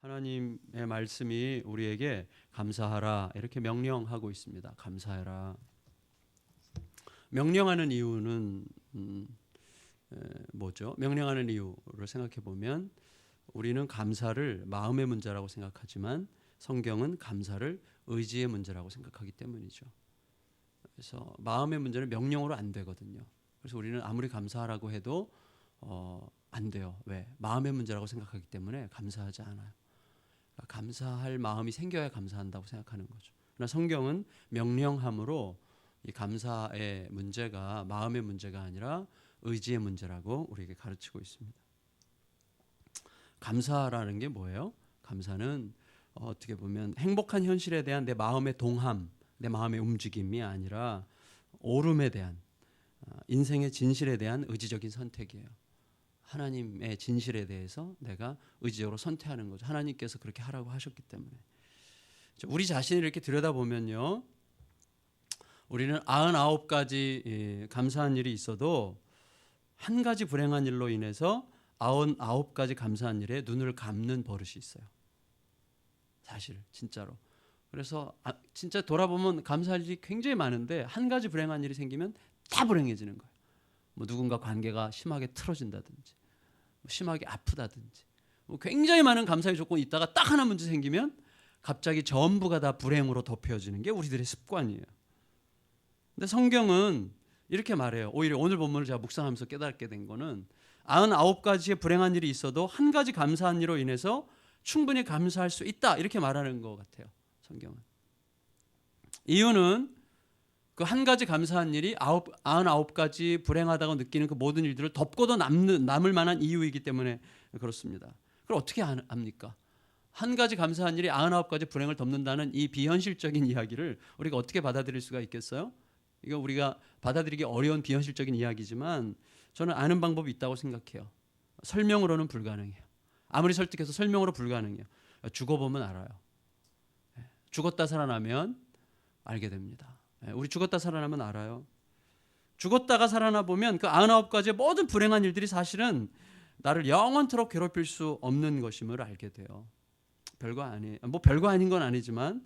하나님의 말씀이 우리에게 감사하라 이렇게 명령하고 있습니다. 감사해라. 명령하는 이유는 음, 에, 뭐죠? 명령하는 이유를 생각해 보면 우리는 감사를 마음의 문제라고 생각하지만 성경은 감사를 의지의 문제라고 생각하기 때문이죠. 그래서 마음의 문제는 명령으로 안 되거든요. 그래서 우리는 아무리 감사하라고 해도 어, 안 돼요. 왜? 마음의 문제라고 생각하기 때문에 감사하지 않아요. 감사할 마음이 생겨야 감사한다고 생각하는 거죠. 그러나 성경은 명령함으로 이 감사의 문제가 마음의 문제가 아니라 의지의 문제라고 우리에게 가르치고 있습니다. 감사라는 게 뭐예요? 감사는 어떻게 보면 행복한 현실에 대한 내 마음의 동함, 내 마음의 움직임이 아니라 오름에 대한 어, 인생의 진실에 대한 의지적인 선택이에요. 하나님의 진실에 대해서 내가 의지적으로 선택하는 거죠. 하나님께서 그렇게 하라고 하셨기 때문에. 우리 자신을 이렇게 들여다보면요. 우리는 99가지 예, 감사한 일이 있어도 한 가지 불행한 일로 인해서 99가지 감사한 일에 눈을 감는 버릇이 있어요. 사실 진짜로. 그래서 아, 진짜 돌아보면 감사할 일이 굉장히 많은데 한 가지 불행한 일이 생기면 다 불행해지는 거예요. 뭐 누군가 관계가 심하게 틀어진다든지, 뭐 심하게 아프다든지, 뭐 굉장히 많은 감사의 조건이 있다가 딱 하나 문제 생기면 갑자기 전부가 다 불행으로 덮여지는 게 우리들의 습관이에요. 근데 성경은 이렇게 말해요. 오히려 오늘 본문을 제가 묵상하면서 깨닫게 된 거는 99가지의 불행한 일이 있어도 한 가지 감사한 일로 인해서 충분히 감사할 수 있다. 이렇게 말하는 것 같아요. 성경은. 이유는 그 한 가지 감사한 일이 아홉, 아흔아홉 가지 불행하다고 느끼는 그 모든 일들을 덮고도 남는, 남을 만한 이유이기 때문에 그렇습니다. 그럼 어떻게 압니까? 한 가지 감사한 일이 아흔아홉 가지 불행을 덮는다는 이 비현실적인 이야기를 우리가 어떻게 받아들일 수가 있겠어요? 이거 우리가 받아들이기 어려운 비현실적인 이야기지만 저는 아는 방법이 있다고 생각해요. 설명으로는 불가능해요. 아무리 설득해서 설명으로 불가능해요. 죽어보면 알아요. 예, 죽었다 살아나면 알게 됩니다. 예, 우리 죽었다 살아나면 알아요. 죽었다가 살아나 보면 그 99가지의 모든 불행한 일들이 사실은 나를 영원토록 괴롭힐 수 없는 것임을 알게 돼요. 별거 아니, 뭐 별거 아닌 건 아니지만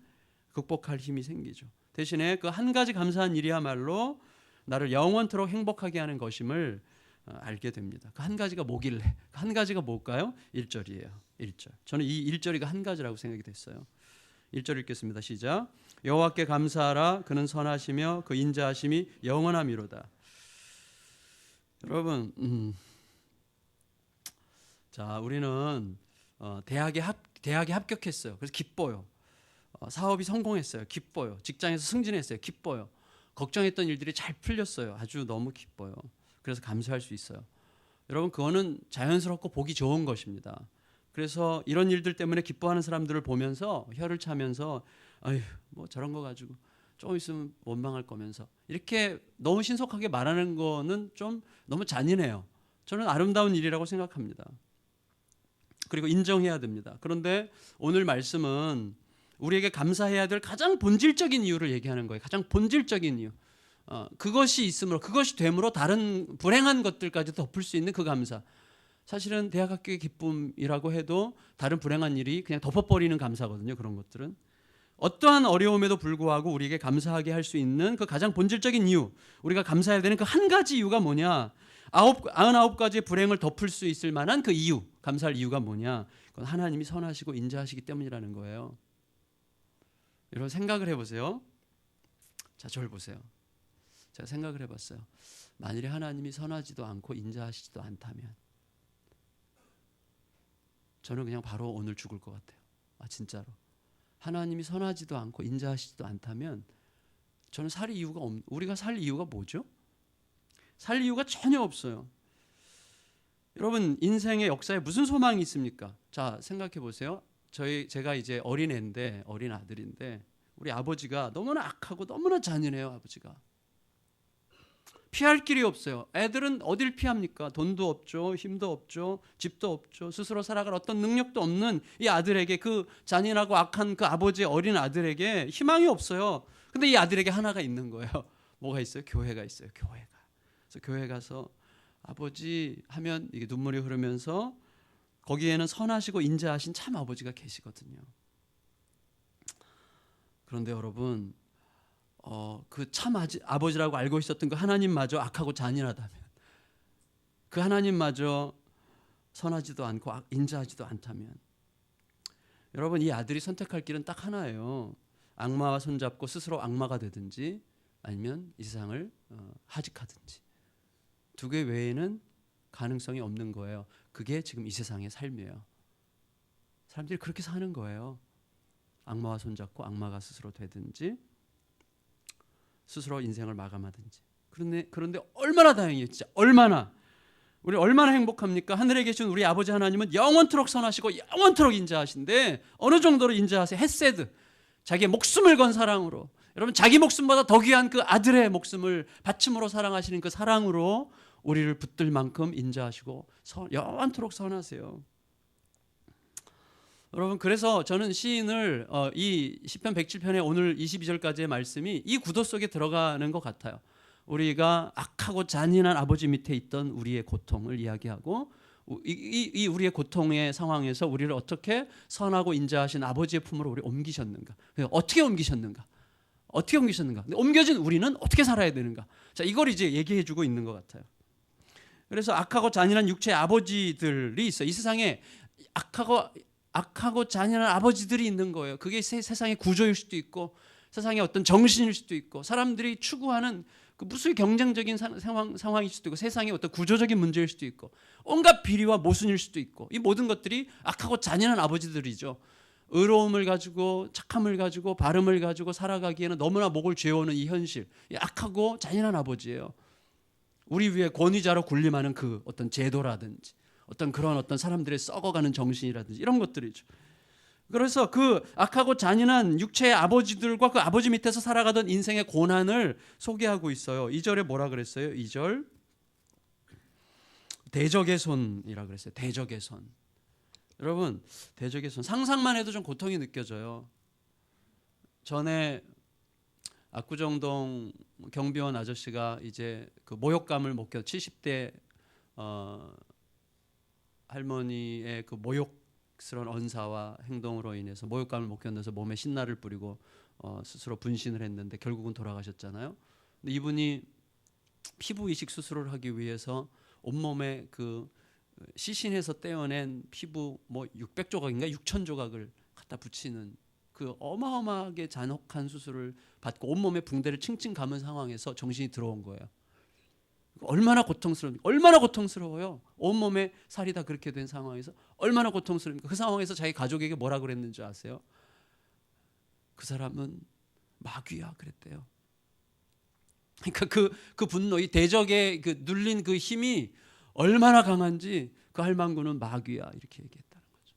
극복할 힘이 생기죠. 대신에 그 한 가지 감사한 일이야말로 나를 영원토록 행복하게 하는 것임을 어, 알게 됩니다. 그 한 가지가 뭐길래? 그 한 가지가 뭘까요? 1절이에요. 1절. 저는 이 1절이가 한 가지라고 생각이 됐어요. 1절 읽겠습니다. 시작. 여호와께 감사하라 그는 선하시며 그 인자하심이 영원함이로다. 여러분, 음, 자 우리는 어, 대학에 합 대학에 합격했어요. 그래서 기뻐요. 어, 사업이 성공했어요. 기뻐요. 직장에서 승진했어요. 기뻐요. 걱정했던 일들이 잘 풀렸어요. 아주 너무 기뻐요. 그래서 감사할 수 있어요. 여러분 그거는 자연스럽고 보기 좋은 것입니다. 그래서 이런 일들 때문에 기뻐하는 사람들을 보면서 혀를 차면서 아휴 뭐 저런 거 가지고 조금 있으면 원망할 거면서 이렇게 너무 신속하게 말하는 거는 좀 너무 잔인해요. 저는 아름다운 일이라고 생각합니다. 그리고 인정해야 됩니다. 그런데 오늘 말씀은 우리에게 감사해야 될 가장 본질적인 이유를 얘기하는 거예요. 가장 본질적인 이유. 어, 그것이 있으므로 그것이 되므로 다른 불행한 것들까지 덮을 수 있는 그 감사. 사실은 대학 학교의 기쁨이라고 해도 다른 불행한 일이 그냥 덮어버리는 감사거든요. 그런 것들은 어떠한 어려움에도 불구하고 우리에게 감사하게 할 수 있는 그 가장 본질적인 이유, 우리가 감사해야 되는 그 한 가지 이유가 뭐냐? 아홉 아흔아홉 가지의 불행을 덮을 수 있을 만한 그 이유, 감사할 이유가 뭐냐? 그건 하나님이 선하시고 인자하시기 때문이라는 거예요. 여러분 생각을 해보세요. 자, 저를 보세요. 제가 생각을 해봤어요. 만일에 하나님이 선하지도 않고 인자하시지도 않다면 저는 그냥 바로 오늘 죽을 것 같아요. 아 진짜로. 하나님이 선하지도 않고 인자하시지도 않다면 저는 살 이유가 없. 우리가 살 이유가 뭐죠? 살 이유가 전혀 없어요. 여러분 인생의 역사에 무슨 소망이 있습니까? 자 생각해 보세요. 저희 제가 이제 어린 애인데 어린 아들인데 우리 아버지가 너무나 악하고 너무나 잔인해요 아버지가. 피할 길이 없어요. 애들은 어딜 피합니까? 돈도 없죠, 힘도 없죠, 집도 없죠, 스스로 살아갈 어떤 능력도 없는 이 아들에게 그 잔인하고 악한 그 아버지의 어린 아들에게 희망이 없어요. 근데 이 아들에게 하나가 있는 거예요. 뭐가 있어요? 교회가 있어요. 교회가. 그래서 교회 가서 아버지 하면 이게 눈물이 흐르면서 거기에는 선하시고 인자하신 참 아버지가 계시거든요. 그런데 여러분 어, 그 참 아버지라고 알고 있었던 그 하나님마저 악하고 잔인하다면 그 하나님마저 선하지도 않고 악- 인자하지도 않다면 여러분 이 아들이 선택할 길은 딱 하나예요. 악마와 손잡고 스스로 악마가 되든지 아니면 이 세상을 어, 하직하든지 두 개 외에는 가능성이 없는 거예요. 그게 지금 이 세상의 삶이에요. 사람들이 그렇게 사는 거예요. 악마와 손잡고 악마가 스스로 되든지 스스로 인생을 마감하든지. 그런데 그런데 얼마나 다행이에요, 얼마나 우리 얼마나 행복합니까? 하늘에 계신 우리 아버지 하나님은 영원토록 선하시고 영원토록 인자하신데 어느 정도로 인자하세요? 햇세드 자기의 목숨을 건 사랑으로 여러분 자기 목숨보다 더 귀한 그 아들의 목숨을 바침으로 사랑하시는 그 사랑으로 우리를 붙들 만큼 인자하시고 선, 영원토록 선하세요. 여러분 그래서 저는 시인을 어, 이 시편 107편의 오늘 22절까지의 말씀이 이 구도 속에 들어가는 것 같아요. 우리가 악하고 잔인한 아버지 밑에 있던 우리의 고통을 이야기하고 이, 이, 이 우리의 고통의 상황에서 우리를 어떻게 선하고 인자하신 아버지의 품으로 우리 옮기셨는가? 어떻게 옮기셨는가? 어떻게 옮기셨는가? 옮겨진 우리는 어떻게 살아야 되는가? 자 이걸 이제 얘기해주고 있는 것 같아요. 그래서 악하고 잔인한 육체의 아버지들이 있어. 이 세상에 악하고 악하고 잔인한 아버지들이 있는 거예요. 그게 세, 세상의 구조일 수도 있고 세상의 어떤 정신일 수도 있고 사람들이 추구하는 그 무수히 경쟁적인 상황, 상황일 수도 있고 세상의 어떤 구조적인 문제일 수도 있고 온갖 비리와 모순일 수도 있고 이 모든 것들이 악하고 잔인한 아버지들이죠. 의로움을 가지고 착함을 가지고 발음을 가지고 살아가기에는 너무나 목을 죄어오는 이 현실. 이 악하고 잔인한 아버지예요. 우리 위에 권위자로 군림하는 그 어떤 제도라든지 어떤 그런 어떤 사람들의 썩어가는 정신이라든지 이런 것들이죠. 그래서 그 악하고 잔인한 육체의 아버지들과 그 아버지 밑에서 살아가던 인생의 고난을 소개하고 있어요. 2절에 뭐라 그랬어요? 2절 대적의 손이라 그랬어요. 대적의 손. 여러분, 대적의 손 상상만 해도 좀 고통이 느껴져요. 전에 압구정동 경비원 아저씨가 이제 그 모욕감을 못겨 70대 어, 할머니의 그 모욕스러운 언사와 행동으로 인해서 모욕감을 못 견뎌서 몸에 신나를 뿌리고 어, 스스로 분신을 했는데 결국은 돌아가셨잖아요. 근데 이분이 피부 이식 수술을 하기 위해서 온몸에 그 시신에서 떼어낸 피부 뭐 600조각인가 6천 조각을 갖다 붙이는 그 어마어마하게 잔혹한 수술을 받고 온몸에 붕대를 칭칭 감은 상황에서 정신이 들어온 거예요. 얼마나 고통스러운 얼마나 고통스러워요. 온몸에 살이 다 그렇게 된 상황에서 얼마나 고통스럽니까? 그 상황에서 자기 가족에게 뭐라 그랬는지 아세요? 그 사람은 마귀야 그랬대요. 그러니까 그, 그 분노, 이 대적의 그 눌린 그 힘이 얼마나 강한지 그 할망구는 마귀야 이렇게 얘기했다는 거죠.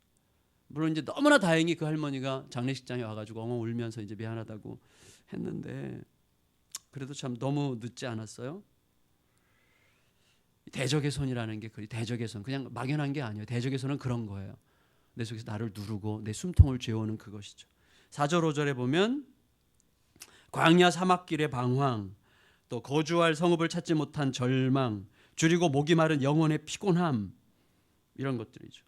물론 이제 너무나 다행히 그 할머니가 장례식장에 와가지고 엉엉 울면서 이제 미안하다고 했는데 그래도 참 너무 늦지 않았어요. 대적의 손이라는 게 그 대적의 손 그냥 막연한 게 아니에요. 대적의 손은 그런 거예요. 내 속에서 나를 누르고 내 숨통을 죄오는 그것이죠. 4절 5절에 보면 광야 사막길의 방황 또 거주할 성읍을 찾지 못한 절망 줄이고 목이 마른 영혼의 피곤함 이런 것들이죠.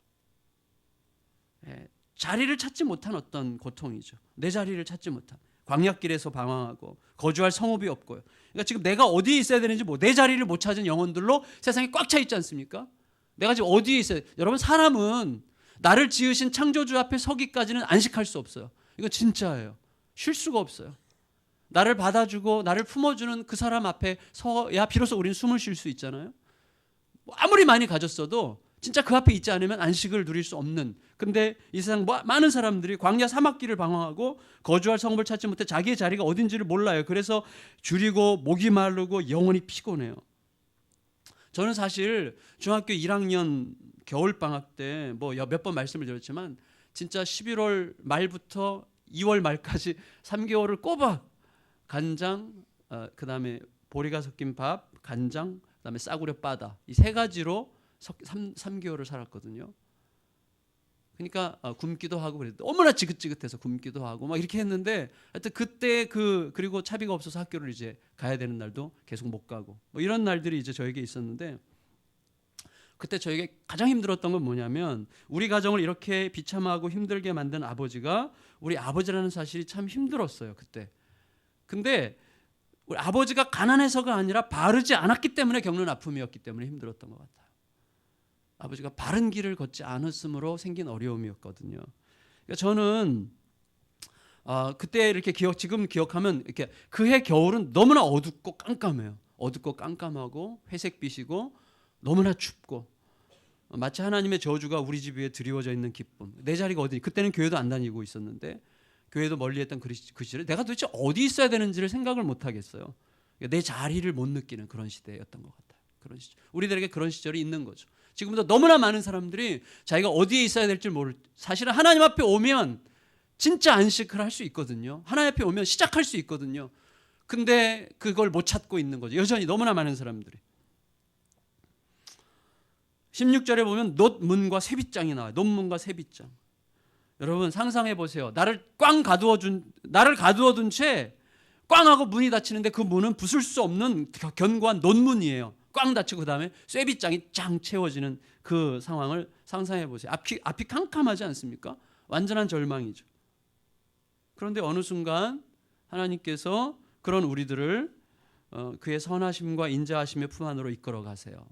예, 자리를 찾지 못한 어떤 고통이죠. 내 자리를 찾지 못한 광야길에서 방황하고 거주할 성읍이 없고요. 그러니까 지금 내가 어디에 있어야 되는지 뭐 내 자리를 못 찾은 영혼들로 세상에 꽉차 있지 않습니까? 내가 지금 어디에 있어야 여러분 사람은 나를 지으신 창조주 앞에 서기까지는 안식할 수 없어요. 이거 진짜예요. 쉴 수가 없어요. 나를 받아주고 나를 품어주는 그 사람 앞에 서야 비로소 우리는 숨을 쉴 수 있잖아요. 뭐 아무리 많이 가졌어도 진짜 그 앞에 있지 않으면 안식을 누릴 수 없는. 근데 이 세상 뭐 많은 사람들이 광야 사막길을 방황하고 거주할 성읍을 찾지 못해 자기의 자리가 어딘지를 몰라요. 그래서 줄이고 목이 마르고 영혼이 피곤해요. 저는 사실 중학교 1학년 겨울 방학 때 뭐 몇 번 말씀을 드렸지만 진짜 11월 말부터 2월 말까지 3개월을 꼬박 간장, 어, 그다음에 보리가 섞인 밥, 간장, 그다음에 싸구려 바다 이 세 가지로 3, 3개월을 살았거든요. 그러니까 어, 굶기도 하고 그랬는데 너무나 지긋지긋해서 굶기도 하고 막 이렇게 했는데 하여튼 그때 그 그리고 차비가 없어서 학교를 이제 가야 되는 날도 계속 못 가고 뭐 이런 날들이 이제 저에게 있었는데 그때 저에게 가장 힘들었던 건 뭐냐면 우리 가정을 이렇게 비참하고 힘들게 만든 아버지가 우리 아버지라는 사실이 참 힘들었어요 그때. 근데 우리 아버지가 가난해서가 아니라 바르지 않았기 때문에 겪는 아픔이었기 때문에 힘들었던 것 같아요. 아버지가 바른 길을 걷지 않았으므로 생긴 어려움이었거든요. 그러니까 저는 아, 그때 이렇게 기억 지금 기억하면 이렇게 그해 겨울은 너무나 어둡고 깜깜해요. 어둡고 깜깜하고 회색빛이고 너무나 춥고 마치 하나님의 저주가 우리 집 위에 드리워져 있는 기쁨. 내 자리가 어디? 그때는 교회도 안 다니고 있었는데 교회도 멀리했던 그 시절에 내가 도대체 어디 있어야 되는지를 생각을 못 하겠어요. 그러니까 내 자리를 못 느끼는 그런 시대였던 것 같아요. 그런 시절. 우리들에게 그런 시절이 있는 거죠. 지금도 너무나 많은 사람들이 자기가 어디에 있어야 될지 모를. 사실은 하나님 앞에 오면 진짜 안식을 할 수 있거든요. 하나님 앞에 오면 시작할 수 있거든요. 근데 그걸 못 찾고 있는 거죠. 여전히 너무나 많은 사람들이. 16절에 보면 놋문과 세빗장이 나와요. 놋문과 세빗장. 여러분 상상해 보세요. 나를 꽝 가두어 준 나를 가두어 둔 채 꽝하고 문이 닫히는데 그 문은 부술 수 없는 견고한 놋문이에요. 꽝 닫히고 그다음에 쇠빗장이 짱 채워지는 그 상황을 상상해 보세요. 앞이 앞이 캄캄하지 않습니까? 완전한 절망이죠. 그런데 어느 순간 하나님께서 그런 우리들을 어, 그의 선하심과 인자하심의 품 안으로 이끌어 가세요.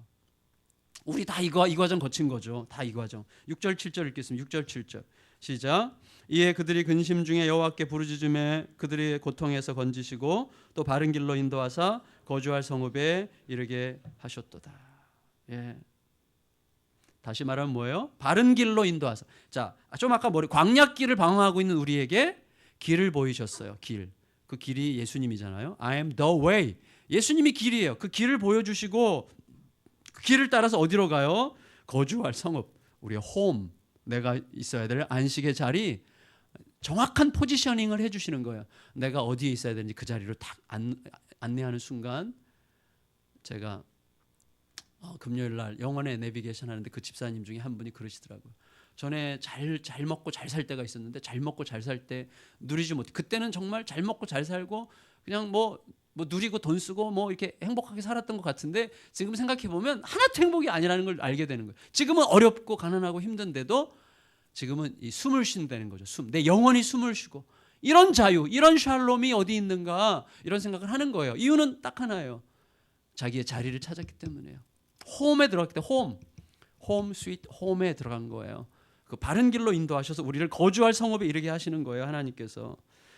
우리 다 이거 이 과정 거친 거죠. 다 이 과정. 6절 7절 읽겠습니다. 6절 7절. 시작. 이에 그들이 근심 중에 여호와께 부르짖음에 그들의 고통에서 건지시고 또 바른 길로 인도하사 거주할 성읍에 이르게 하셨도다. 예. 다시 말하면 뭐예요? 바른 길로 인도하사. 자, 좀 아까 머리 광약길을 방황하고 있는 우리에게 길을 보이셨어요. 길. 그 길이 예수님이잖아요. I am the way. 예수님이 길이에요. 그 길을 보여주시고 그 길을 따라서 어디로 가요? 거주할 성읍. 우리의 홈. 내가 있어야 될 안식의 자리. 정확한 포지셔닝을 해주시는 거예요. 내가 어디에 있어야 되는지 그 자리로 딱 안, 안내하는 순간 제가 어, 금요일 날 영원의 내비게이션 하는데 그 집사님 중에 한 분이 그러시더라고요. 전에 잘 잘 먹고 잘 살 때가 있었는데 잘 먹고 잘 살 때 누리지 못. 그때는 정말 잘 먹고 잘 살고 그냥 뭐 뭐 누리고 돈 쓰고 뭐 이렇게 행복하게 살았던 것 같은데 지금 생각해 보면 하나도 행복이 아니라는 걸 알게 되는 거예요. 지금은 어렵고 가난하고 힘든데도 지금은 이 숨을 쉰다는 거죠. 숨. 내 영혼이 숨을 쉬고 이런 자유, 이런 샬롬이 어디 있는가 이런 생각을 하는 거예요. 이유는 딱 하나예요. 자기의 자리를 찾았기 때문에요. 홈에 들어갔기 때문에 홈, 홈 스윗 홈에 들어간 거예요. 그 바른 길로 인도하셔서 우리를 거주할 성읍에 이르게 하시는 거예요. 하나님께서.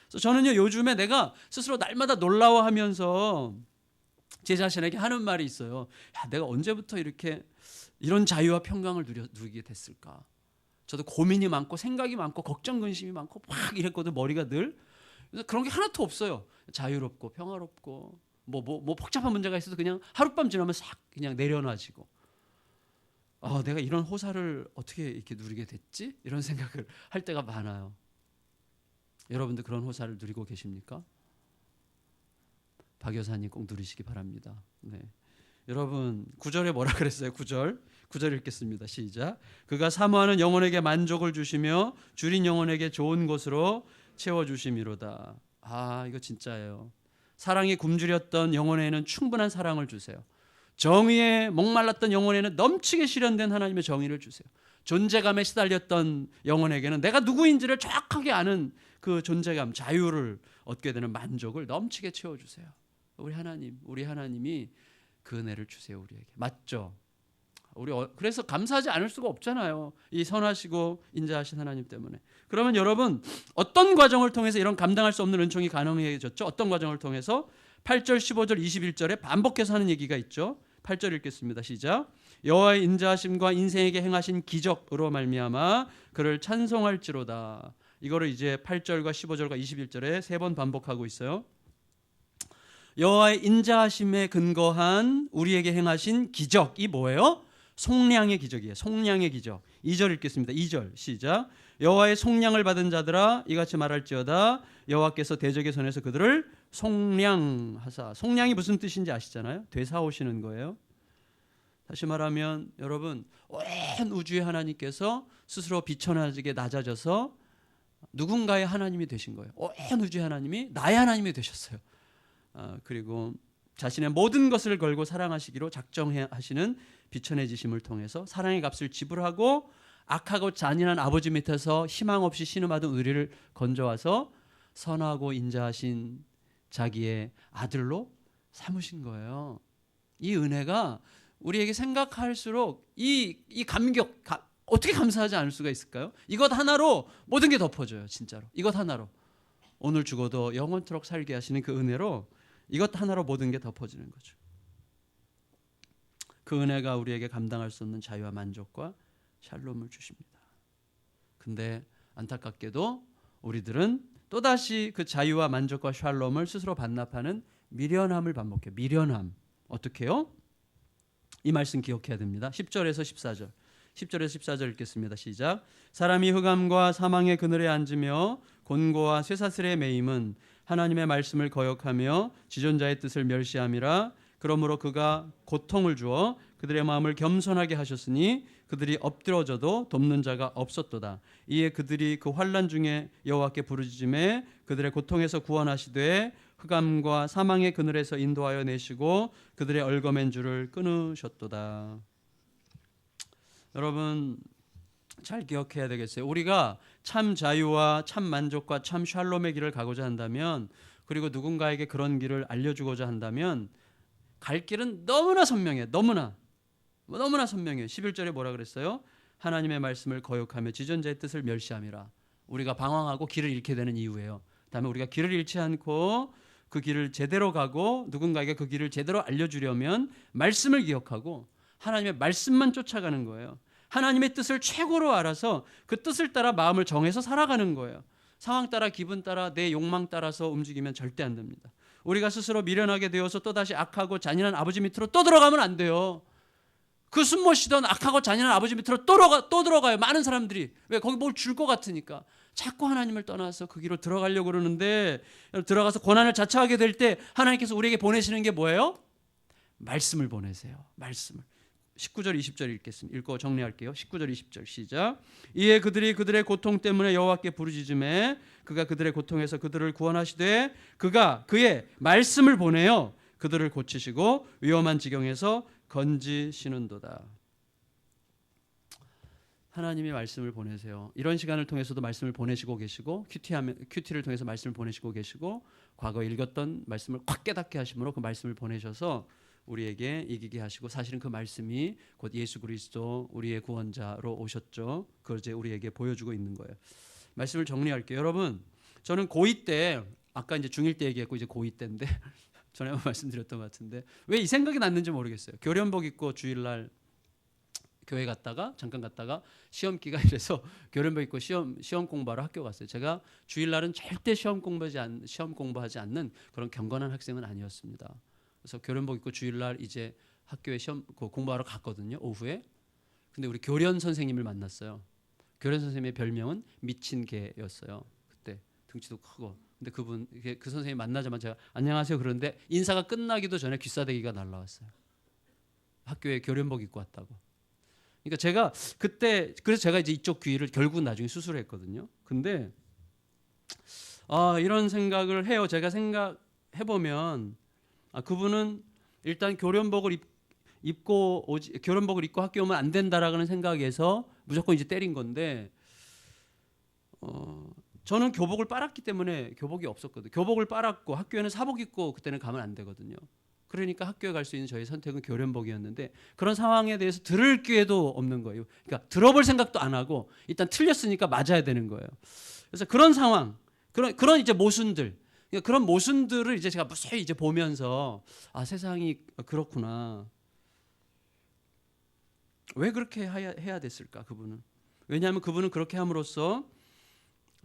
그래서 저는요 요즘에 내가 스스로 날마다 놀라워하면서 제 자신에게 하는 말이 있어요. 야, 내가 언제부터 이렇게 이런 자유와 평강을 누려, 누리게 됐을까? 저도 고민이 많고 생각이 많고 걱정 근심이 많고 막 이랬거든 머리가 늘 그래서 그런 게 하나도 없어요. 자유롭고 평화롭고 뭐뭐뭐 복잡한 문제가 있어도 그냥 하룻밤 지나면 싹 그냥 내려놔지고 아 내가 이런 호사를 어떻게 이렇게 누리게 됐지 이런 생각을 할 때가 많아요. 여러분들 그런 호사를 누리고 계십니까? 박 여사님 꼭 누리시기 바랍니다. 네. 여러분 구절에 뭐라 그랬어요? 구절 구절 읽겠습니다. 시작. 그가 사모하는 영혼에게 만족을 주시며 줄인 영혼에게 좋은 곳으로 채워 주심이로다. 아, 이거 진짜예요. 사랑이 굶주렸던 영혼에는 충분한 사랑을 주세요. 정의에 목말랐던 영혼에는 넘치게 실현된 하나님의 정의를 주세요. 존재감에 시달렸던 영혼에게는 내가 누구인지를 정확하게 아는 그 존재감, 자유를 얻게 되는 만족을 넘치게 채워 주세요. 우리 하나님, 우리 하나님이 그 은혜를 주세요 우리에게. 맞죠? 우리 어, 그래서 감사하지 않을 수가 없잖아요. 이 선하시고 인자하신 하나님 때문에. 그러면 여러분 어떤 과정을 통해서 이런 감당할 수 없는 은총이 가능해졌죠? 어떤 과정을 통해서 8절, 15절, 21절에 반복해서 하는 얘기가 있죠. 8절 읽겠습니다. 시작. 여호와의 인자하심과 인생에게 행하신 기적으로 말미암아 그를 찬송할지로다. 이거를 이제 8절과 15절과 21절에 세 번 반복하고 있어요. 여호와의 인자하심에 근거한 우리에게 행하신 기적이 뭐예요? 속량의 기적이에요. 속량의 기적. 2절 읽겠습니다. 2절 시작. 여호와의 속량을 받은 자들아 이같이 말할지어다 여호와께서 대적의 손에서 그들을 속량하사. 속량이 무슨 뜻인지 아시잖아요? 되사오시는 거예요. 다시 말하면 여러분 온 우주의 하나님께서 스스로 비천하게 낮아져서 누군가의 하나님이 되신 거예요. 온 우주의 하나님이 나의 하나님이 되셨어요. 아, 그리고 자신의 모든 것을 걸고 사랑하시기로 작정하시는 비천해지심을 통해서 사랑의 값을 지불하고 악하고 잔인한 아버지 밑에서 희망 없이 신음하던 우리를 건져와서 선하고 인자하신 자기의 아들로 삼으신 거예요. 이 은혜가 우리에게 생각할수록 이, 이 감격, 가, 어떻게 감사하지 않을 수가 있을까요? 이것 하나로 모든 게 덮어져요, 진짜로. 이것 하나로. 오늘 죽어도 영원토록 살게 하시는 그 은혜로 이것 하나로 모든 게 덮어지는 거죠. 그 은혜가 우리에게 감당할 수 없는 자유와 만족과 샬롬을 주십니다. 근데 안타깝게도 우리들은 또다시 그 자유와 만족과 샬롬을 스스로 반납하는 미련함을 반복해요. 미련함. 어떻게 요? 이 말씀 기억해야 됩니다. 10절에서 14절. 10절에서 14절 읽겠습니다. 시작. 사람이 흑암과 사망의 그늘에 앉으며 곤고와 쇠사슬에 매임은 하나님의 말씀을 거역하며 지존자의 뜻을 멸시함이라 그러므로 그가 고통을 주어 그들의 마음을 겸손하게 하셨으니 그들이 엎드러져도 돕는 자가 없었도다. 이에 그들이 그 환란 중에 여호와께 부르짖음에 그들의 고통에서 구원하시되 흑암과 사망의 그늘에서 인도하여 내시고 그들의 얼거맨 줄을 끊으셨도다. 여러분 잘 기억해야 되겠어요. 우리가 참 자유와 참 만족과 참 샬롬의 길을 가고자 한다면 그리고 누군가에게 그런 길을 알려주고자 한다면 갈 길은 너무나 선명해. 너무나 너무나 선명해. 11절에 뭐라 그랬어요? 하나님의 말씀을 거역하며 지존자의 뜻을 멸시함이라. 우리가 방황하고 길을 잃게 되는 이유예요. 다음에 우리가 길을 잃지 않고 그 길을 제대로 가고 누군가에게 그 길을 제대로 알려주려면 말씀을 기억하고 하나님의 말씀만 쫓아가는 거예요. 하나님의 뜻을 최고로 알아서 그 뜻을 따라 마음을 정해서 살아가는 거예요. 상황 따라 기분 따라 내 욕망 따라서 움직이면 절대 안 됩니다. 우리가 스스로 미련하게 되어서 또다시 악하고 잔인한 아버지 밑으로 또 들어가면 안 돼요. 그 숨못 쉬던 악하고 잔인한 아버지 밑으로 또, 들어가, 또 들어가요. 많은 사람들이. 왜? 거기 뭘 줄 것 같으니까. 자꾸 하나님을 떠나서 그 길로 들어가려고 그러는데 들어가서 고난을 자처하게 될 때 하나님께서 우리에게 보내시는 게 뭐예요? 말씀을 보내세요. 말씀을. 19절 20절 읽겠습니다. 읽고 정리할게요. 19절 20절 시작. 이에 그들이 그들의 고통 때문에 여호와께 부르짖음에 그가 그들의 고통에서 그들을 구원하시되 그가 그의 말씀을 보내어 그들을 고치시고 위험한 지경에서 건지시는도다. 하나님이 말씀을 보내세요. 이런 시간을 통해서도 말씀을 보내시고 계시고 큐티하면 큐티를 통해서 말씀을 보내시고 계시고 과거 읽었던 말씀을 확 깨닫게 하심으로 그 말씀을 보내셔서 우리에게 이기게 하시고 사실은 그 말씀이 곧 예수 그리스도 우리의 구원자로 오셨죠. 그걸 이제 우리에게 보여주고 있는 거예요. 말씀을 정리할게요. 여러분, 저는 고2 때 아까 이제 중1 때 얘기했고 이제 고2 때인데 전에 한번 말씀드렸던 것 같은데 왜 이 생각이 났는지 모르겠어요. 교련복 입고 주일날 교회 갔다가 잠깐 갔다가 시험 기간 이래서 교련복 입고 시험 시험 공부하러 학교 갔어요. 제가 주일날은 절대 시험 공부하지 않 시험 공부하지 않는 그런 경건한 학생은 아니었습니다. 그래서 교련복 입고 주일날 이제 학교에 시험 그 공부하러 갔거든요. 오후에. 근데 우리 교련 선생님을 만났어요. 교련 선생님의 별명은 미친 개였어요. 그때 등치도 크고. 근데 그분 그 선생님 만나자마자 제가 안녕하세요 그런데 인사가 끝나기도 전에 귀싸대기가 날라왔어요. 학교에 교련복 입고 왔다고. 그러니까 제가 그때 그래서 제가 이제 이쪽 귀를 결국 나중에 수술했거든요. 근데 아 이런 생각을 해요. 제가 생각해 보면 아, 그분은 일단 교련복을 입, 입고 오지, 교련복을 입고 학교 오면 안 된다라는 생각에서 무조건 이제 때린 건데 어, 저는 교복을 빨았기 때문에 교복이 없었거든요. 교복을 빨았고 학교에는 사복 입고 그때는 가면 안 되거든요. 그러니까 학교에 갈 수 있는 저희 선택은 교련복이었는데 그런 상황에 대해서 들을 기회도 없는 거예요. 그러니까 들어볼 생각도 안 하고 일단 틀렸으니까 맞아야 되는 거예요. 그래서 그런 상황, 그런 그런 이제 모순들 그러니까 그런 모순들을 이제 제가 무수히 이제 보면서 아 세상이 그렇구나. 왜 그렇게 해야, 됐을까 그분은? 왜냐하면 그분은 그렇게 함으로써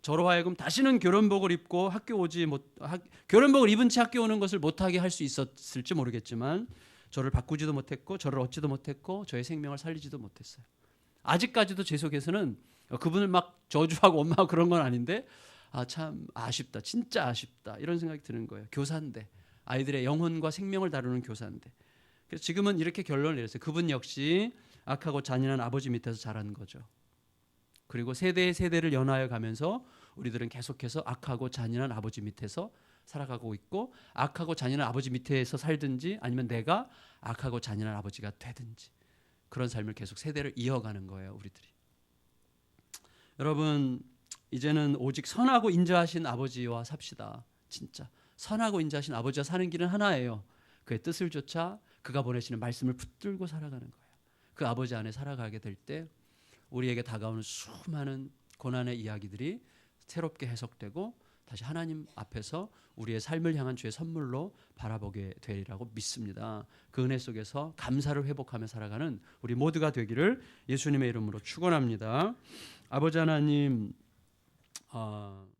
저로 하여금 다시는 교련복을 입고 학교 오지 못 학, 교련복을 입은 채 학교 오는 것을 못하게 할 수 있었을지 모르겠지만 저를 바꾸지도 못했고 저를 얻지도 못했고 저의 생명을 살리지도 못했어요. 아직까지도 제 속에서는 그분을 막 저주하고 원망하고 그런 건 아닌데 아 참 아쉽다. 진짜 아쉽다. 이런 생각이 드는 거예요. 교사인데. 아이들의 영혼과 생명을 다루는 교사인데. 그래서 지금은 이렇게 결론을 내렸어요. 그분 역시 악하고 잔인한 아버지 밑에서 자란 거죠. 그리고 세대 세대를 연하여 가면서 우리들은 계속해서 악하고 잔인한 아버지 밑에서 살아가고 있고 악하고 잔인한 아버지 밑에서 살든지 아니면 내가 악하고 잔인한 아버지가 되든지 그런 삶을 계속 세대를 이어가는 거예요, 우리들이. 여러분 이제는 오직 선하고 인자하신 아버지와 삽시다. 진짜 선하고 인자하신 아버지와 사는 길은 하나예요. 그의 뜻을 쫓아 그가 보내시는 말씀을 붙들고 살아가는 거예요. 그 아버지 안에 살아가게 될 때 우리에게 다가오는 수많은 고난의 이야기들이 새롭게 해석되고 다시 하나님 앞에서 우리의 삶을 향한 주의 선물로 바라보게 되리라고 믿습니다. 그 은혜 속에서 감사를 회복하며 살아가는 우리 모두가 되기를 예수님의 이름으로 축원합니다. 아버지 하나님 어,